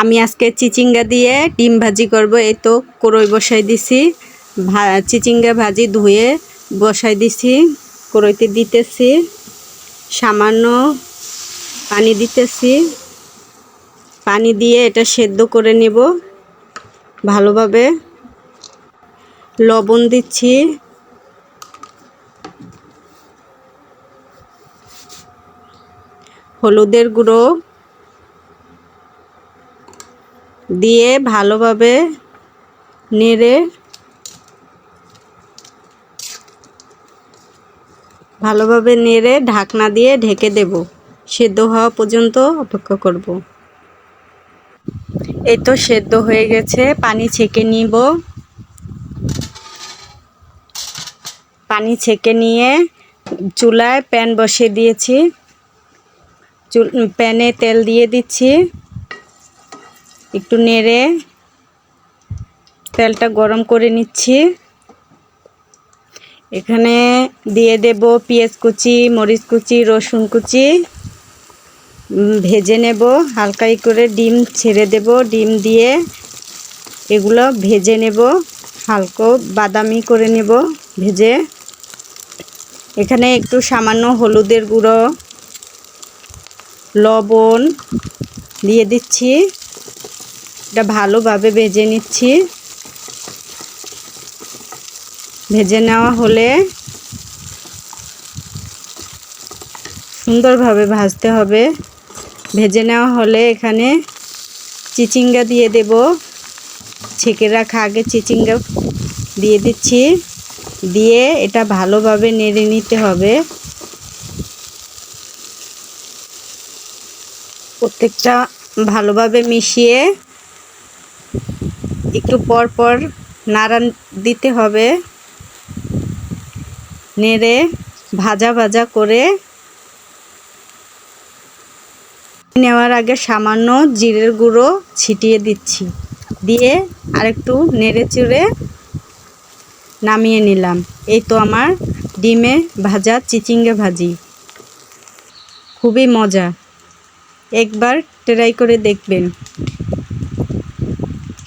আমি আজকে চিচিঙ্গা দিয়ে ডিম ভাজি করব, এই তো কড়ই বসাই দিছি। চিচিঙ্গা ভাজি ধুয়ে বসাই দিছি, কড়ইতে দিতেছি, সামান্য পানি দিতেছি। পানি দিয়ে এটা সেদ্ধ করে নেব ভালোভাবে। লবণ দিচ্ছি। হলুদের গুঁড়ো। দিয়ে ভালোভাবে নেড়ে ভালোভাবে নেড়ে ঢাকনা দিয়ে ঢেকে দেব। সেদ্ধ হওয়া পর্যন্ত অপেক্ষা করব। এই তো সেদ্ধ হয়ে গেছে। পানি ছেঁকে নিব। পানি ছেঁকে নিয়ে চুলায় প্যান বসিয়ে দিয়েছি। চুল প্যানে তেল দিয়ে দিচ্ছি। একটু নেড়ে তেলটা গরম করে নিচ্ছি। এখানে দিয়ে দেব পেঁয়াজ কুচি, মরিচ কুচি, রসুন কুচি। ভেজে নেব হালকাই করে ডিম ছেড়ে দেব, ডিম দিয়ে এগুলো ভেজে নেব হালকা বাদামি করে নেব ভেজে। এখানে একটু সামান্য হলুদের গুঁড়ো, লবণ দিয়ে দিচ্ছি। এটা ভালোভাবে ভেজে নিচ্ছি। ভেজে নেওয়া হলে সুন্দরভাবে ভাজতে হবে। ভেজে নেওয়া হলে এখানে চিচিঙ্গা দিয়ে দেব। ছেঁকে রাখা আগে চিচিঙ্গা দিয়ে দিচ্ছি। দিয়ে এটা ভালোভাবে নেড়ে নিতে হবে। প্রত্যেকটা ভালোভাবে মিশিয়ে একটু পর পর নাড়ান দিতে হবে। নেড়ে ভাজা ভাজা করে নেওয়ার আগে সামান্য জিরের গুঁড়ো ছিটিয়ে দিচ্ছি। দিয়ে আরেকটু নেড়ে চুড়ে নামিয়ে নিলাম। এই তো আমার ডিমে ভাজা চিচিঙ্গা ভাজি। খুবই মজা। একবার ট্রাই করে দেখবেন।